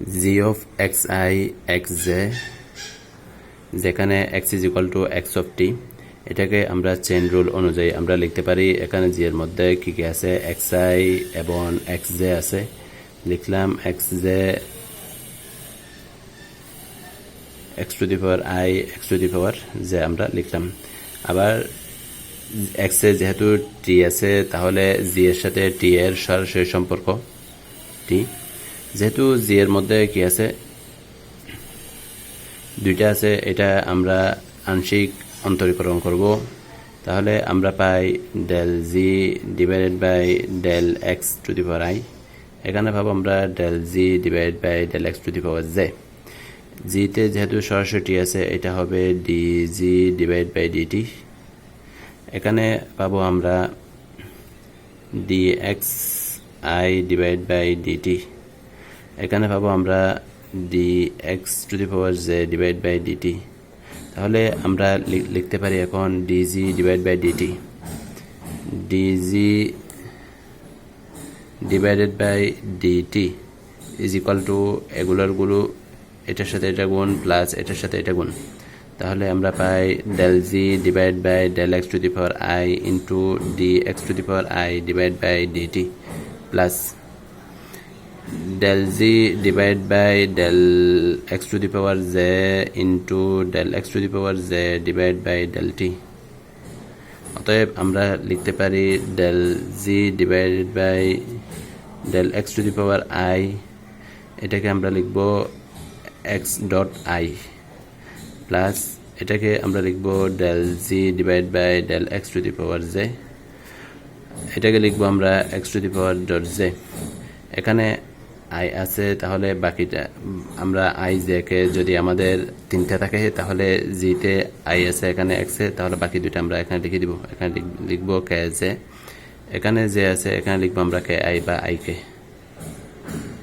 G of X I X J, যেখানে X is equal to X of T. এটাকে আমরা chain rule অনুযায়ী আমরা লিখতে পারি। এখানে জি এর মধ্যে কী কী আছে? এক্স আই এবং এক্স জে আছে। লিখলাম X J, X to the power I, X to the power J আমরা লিখলাম। আবার এক্সে যেহেতু টি আছে, তাহলে জি এর সাথে টি এর সরাসরি সম্পর্ক, টি। যেহেতু জি এর মধ্যে কি আছে? দুইটা আছে, এটা আমরা আংশিক অন্তরীকরণ করব। তাহলে আমরা পাই del G divided by del X to the power I এখানে ভাবো আমরা del G divide by del X to the power J জিতে যেহেতু সরাসরি আছে, এটা হবে D G divide by DT এখানে পাবো আমরা D X I divide by DT এখানে পাবো আমরা D X to the power J divide by DT তাহলে আমরা লিখতে পারি এখন DG divide by DT DG divided by DT is equal to এগুলোরগুলো এটার সাথে এটা গুণ প্লাস এটার সাথে এটা গুণ। তাহলে আমরা পাই del G divide by del X to the power I into D X to the power I divide by DT plus del z divide by del x to the power z into del x to the power z divide by del t অতএব আমরা লিখতে পারি del z divided by del x to the power i এটাকে আমরা লিখব x dot i plus এটাকে আমরা লিখব del z divide by del x to the power z এটাকে লিখব আমরা X to the power dot J এখানে আই আছে, তাহলে বাকিটা আমরা আই জেকে যদি আমাদের তিনটা থাকে, তাহলে জিতে আই আছে এখানে এক্সে তাহলে বাকি দুইটা আমরা এখানে লিখে দিব। এখানে লিখ- লিখব কে জে এখানে যে আছে, এখানে লিখব আমরা কে আই বা আই কে।